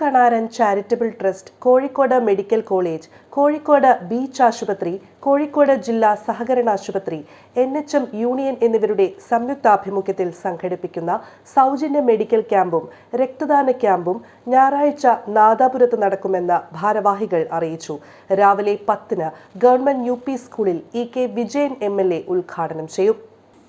Kanaran charitable trust Kozhikode medical college Kozhikode beach ആശുപത്രി കോഴിക്കോട് ജില്ലാ സഹകരണ ആശുപത്രി എൻ എച്ച് എം യൂണിയൻ എന്നിവരുടെ സംയുക്താഭിമുഖ്യത്തിൽ സംഘടിപ്പിക്കുന്ന സൗജന്യ മെഡിക്കൽ ക്യാമ്പും രക്തദാന ക്യാമ്പും ഞായറാഴ്ച നാദാപുരത്ത് നടക്കുമെന്ന് ഭാരവാഹികൾ അറിയിച്ചു. രാവിലെ പത്തിന് ഗവൺമെന്റ് യു സ്കൂളിൽ ഇ കെ വിജയൻ എ ഉദ്ഘാടനം ചെയ്യും.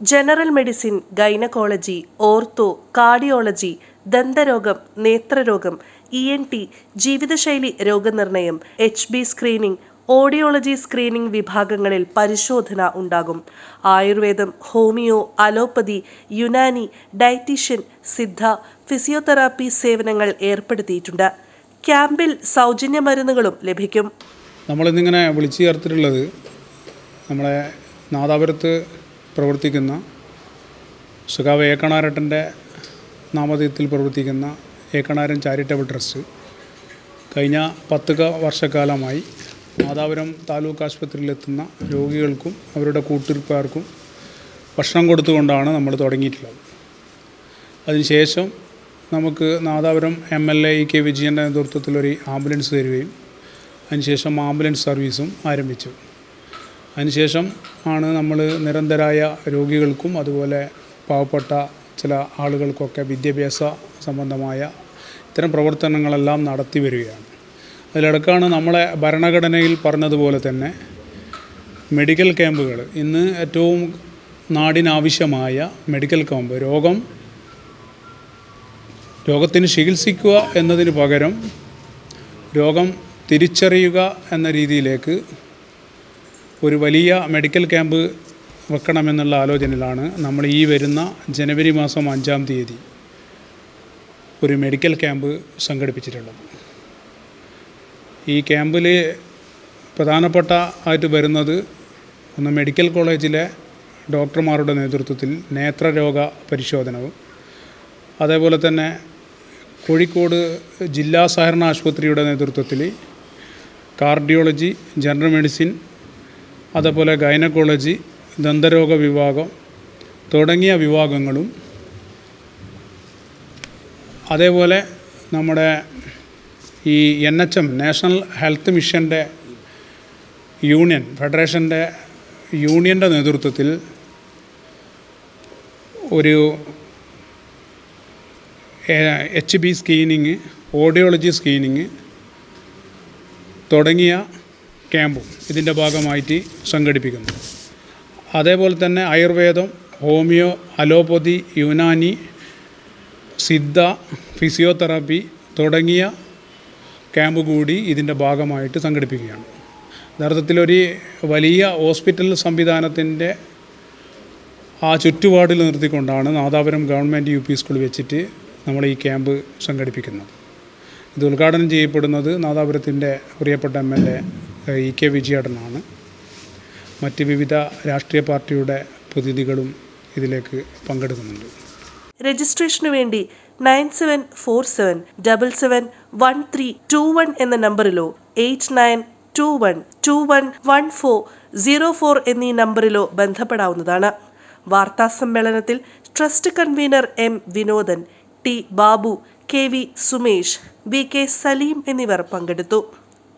General medicine gynaecology ortho cardiology ദന്തരോഗം നേത്രരോഗം ഇ എൻ ടി ജീവിതശൈലി രോഗനിർണയം H B screening audiology screening വിഭാഗങ്ങളിൽ പരിശോധന ഉണ്ടാകും. ആയുർവേദം homeo allopathy Unani dietitian Siddha physiotherapy സേവനങ്ങൾ ഏർപ്പെടുത്തിയിട്ടുണ്ട്. ക്യാമ്പിൽ സൗജന്യ മരുന്നുകളും ലഭിക്കും. നമ്മളിന്നിങ്ങനെ വിളിച്ചു ചേർത്തിട്ടുള്ളത് നമ്മളെ നാദാപുരത്ത് പ്രവർത്തിക്കുന്ന സുഖാവ് ഏക്കണാരട്ടന്റെ നാമധേയത്തിൽ പ്രവർത്തിക്കുന്ന ഏക്കണാരൻ ചാരിറ്റബിൾ ട്രസ്റ്റ് കഴിഞ്ഞ പത്ത് വർഷക്കാലമായി മാതാപുരം താലൂക്ക് ആശുപത്രിയിലെത്തുന്ന രോഗികൾക്കും അവരുടെ കൂട്ടിരിപ്പാർക്കും ഭക്ഷണം കൊടുത്തുകൊണ്ടാണ് നമ്മൾ തുടങ്ങിയിട്ടുള്ളത്. അതിനുശേഷം നമുക്ക് Nadapuram M L A E K വിജയന്റെ നേതൃത്വത്തിൽ ഒരു ആംബുലൻസ് തരികയും അതിനുശേഷം ആംബുലൻസ് സർവീസും ആരംഭിച്ചു. അതിനുശേഷം ആണ് നമ്മൾ നിരന്തരായ രോഗികൾക്കും അതുപോലെ പാവപ്പെട്ട ചില ആളുകൾക്കൊക്കെ വിദ്യാഭ്യാസ സംബന്ധമായ ഇത്തരം പ്രവർത്തനങ്ങളെല്ലാം നടത്തി വരികയാണ്. അതിലിടക്കാണ് നമ്മളെ ഭരണഘടനയിൽ പറഞ്ഞതുപോലെ തന്നെ മെഡിക്കൽ ക്യാമ്പുകൾ ഇന്ന് ഏറ്റവും നാടിനാവശ്യമായ മെഡിക്കൽ ക്യാമ്പ്. രോഗം രോഗത്തിന് ചികിത്സിക്കുക എന്നതിന് പകരം രോഗം തിരിച്ചറിയുക എന്ന രീതിയിലേക്ക് ഒരു വലിയ മെഡിക്കൽ ക്യാമ്പ് വെക്കണമെന്നുള്ള ആലോചനയിലാണ് നമ്മൾ ഈ വരുന്ന ജനുവരി മാസം അഞ്ചാം തീയതി ഒരു മെഡിക്കൽ ക്യാമ്പ് സംഘടിപ്പിച്ചിട്ടുള്ളത്. ഈ ക്യാമ്പിൽ പ്രധാനപ്പെട്ട ആയിട്ട് വരുന്നത് ഒന്ന് മെഡിക്കൽ കോളേജിലെ ഡോക്ടർമാരുടെ നേതൃത്വത്തിൽ നേത്രരോഗ പരിശോധനവും അതേപോലെ തന്നെ കോഴിക്കോട് ജില്ലാ സഹകരണ ആശുപത്രിയുടെ നേതൃത്വത്തിൽ കാർഡിയോളജി ജനറൽ മെഡിസിൻ അതേപോലെ ഗൈനക്കോളജി ദന്തരോഗ വിഭാഗം തുടങ്ങിയ വിഭാഗങ്ങളും അതേപോലെ നമ്മുടെ ഈ N H M national health മിഷന്റെ യൂണിയൻ ഫെഡറേഷന്റെ യൂണിയന്റെ നേതൃത്വത്തിൽ ഒരു H B screening audiology screening തുടങ്ങിയ ക്യാമ്പും ഇതിന്റെ ഭാഗമായിട്ട് സംഘടിപ്പിക്കുന്നു. അതേപോലെ തന്നെ ആയുർവേദം homeo allopathy Unani Siddha physiotherapy തുടങ്ങിയ ക്യാമ്പ് കൂടി ഇതിന്റെ ഭാഗമായിട്ട് സംഘടിപ്പിക്കുകയാണ്. യഥാർത്ഥത്തിലൊരു വലിയ ഹോസ്പിറ്റൽ സംവിധാനത്തിന്റെ ആ ചുറ്റുപാടിൽ നിർത്തിക്കൊണ്ടാണ് Nadapuram government U P school വെച്ചിട്ട് നമ്മൾ ഈ ക്യാമ്പ് സംഘടിപ്പിക്കുന്നത്. ഇത് ഉദ്ഘാടനം ചെയ്യപ്പെടുന്നത് നാദാപുരത്തിന്റെ പ്രിയപ്പെട്ട M L A E K വിജയേട്ടനാണ്. മറ്റ് വിവിധ രാഷ്ട്രീയ പാർട്ടിയുടെ പ്രതിനിധികളും ഇതിലേക്ക് പങ്കെടുക്കുന്നുണ്ട്. രജിസ്ട്രേഷനു വേണ്ടി nine seven four seven double seven one three two one എന്ന നമ്പറിലോ eight nine two one two one one four zero four എന്നീ നമ്പറിലോ ബന്ധപ്പെടാവുന്നതാണ്. വാർത്താ സമ്മേളനത്തിൽ trust convenor M Vinodan T Babu K V Sumesh V K Saleem എന്നിവർ പങ്കെടുത്തു.